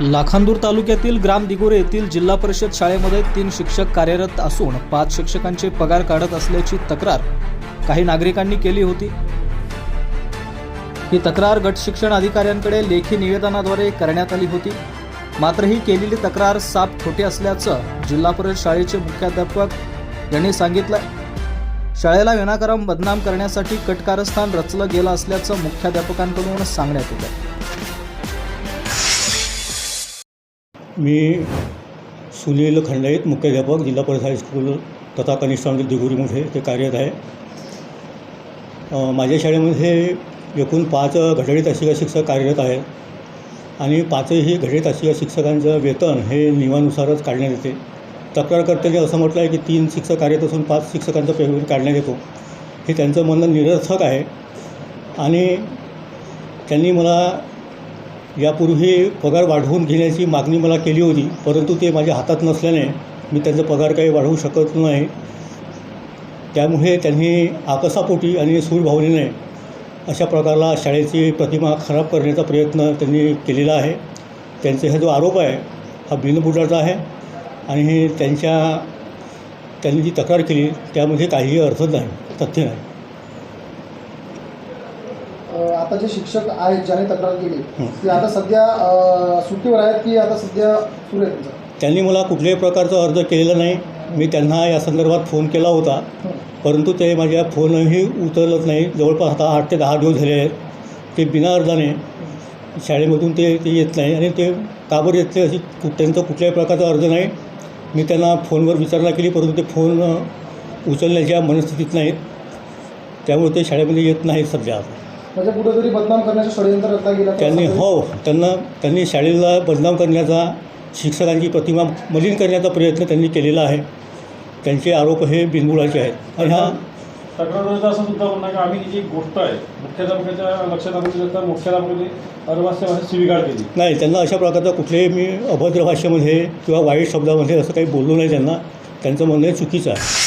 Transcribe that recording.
लाखांदूर तालुक्यातील ग्राम दिगोरे येथील जिल्हा परिषद शाळेमध्ये तीन शिक्षक कार्यरत असून पाच शिक्षकांचे पगार काढत असल्याची तक्रार काही नागरिकांनी केली होती. ही तक्रार गट शिक्षण अधिकाऱ्यांकडे लेखी निवेदनाद्वारे करण्यात आली होती. मात्र ही केलेली तक्रार साप खोटी असल्याचं जिल्हा परिषद शाळेचे मुख्याध्यापक यांनी सांगितलं. शाळेला विनाकारण बदनाम करण्यासाठी कटकारस्थान रचलं गेलं असल्याचं मुख्याध्यापकांकडून सांगण्यात येतं मी सुनील खंडाईत मुख्याध्यापक जिल्हा परिषद हायस्कूल तथा कनिष्ठ मंडळ दिगुरीमध्ये ते कार्यरत आहे. माझ्या शाळेमध्ये एकूण पाच घटनेत तासिका शिक्षक कार्यरत आहेत आणि पाचही घटडी तासिका शिक्षकांचं वेतन हे नियमानुसारच काढण्यात येते. तक्रारकर्त्यांनी असं म्हटलं आहे की तीन शिक्षक कार्यरत असून पाच शिक्षकांचं पेमेंट काढण्यात येतो. हे त्यांचं म्हणणं निरर्थक आहे. आणि त्यांनी मला यापूर्वी पगार वाढवून घेण्याची मागणी मला केली होती परंतु ते माझ्या हातात नसल्याने मी त्यांचा पगार काही वाढवू शकत नाही. त्यामुळे त्यांनी आकसापोटी आणि सूडभावनेने अशा प्रकारला शाळेची प्रतिमा खराब करण्याचा प्रयत्न त्यांनी केलेला आहे. त्यांचा हा जो आरोप आहे हा बिनबुडाचा आहे आणि हे त्यांच्या त्यांनी जी तक्रार केली त्यामध्ये काहीही अर्थ नाही तथ्य नाही. आता जे शिक्षक आहेत ज्याने तक्रार केली ते आता सध्या सुट्टीवर आहेत की आता सध्या सुरू आहे त्यांनी मला कुठल्याही प्रकारचा अर्ज केलेला नाही. मी त्यांना या संदर्भात फोन केला होता. परंतु ते माझ्या फोनही उचलत नाही. जवळपास आता आठ ते दहा दिवस झाले आहेत. ते बिना अर्जाने शाळेमधून ते ते येत नाही आणि ते का बरं येत नाही अशी कु त्यांचा कुठल्याही प्रकारचा अर्ज नाही. मी त्यांना फोनवर विचारणा केली परंतु ते फोन उचलण्याच्या मनस्थितीत नाहीत. त्यामुळे ते शाळेमध्ये येत नाहीत सध्या म्हणजे कुठेतरी बदनाम करण्याचं षडयंत्र रचला गेला त्यांनी हो त्यांना त्यांनी शाळेला बदनाम करण्याचा शिक्षकांची प्रतिमा मलिन करण्याचा प्रयत्न त्यांनी केलेला आहे. त्यांचे आरोप हे बिनबुडाचे आहेत. आणि हा तक्रारदाराचं असं सुद्धा म्हणणं की आम्ही जी गोष्ट आहे मुख्याध्यापकाच्या लक्षात आणून तर मुख्याध्यापकाने अरवास्य भाषेत शिवीगाळ केली. नाही त्यांना अशा प्रकारचा कुठलेही मी अभद्र भाषेमध्ये किंवा वाईट शब्दामध्ये असं काही बोललो नाही त्यांना. त्यांचं म्हणणं हे चुकीचं आहे.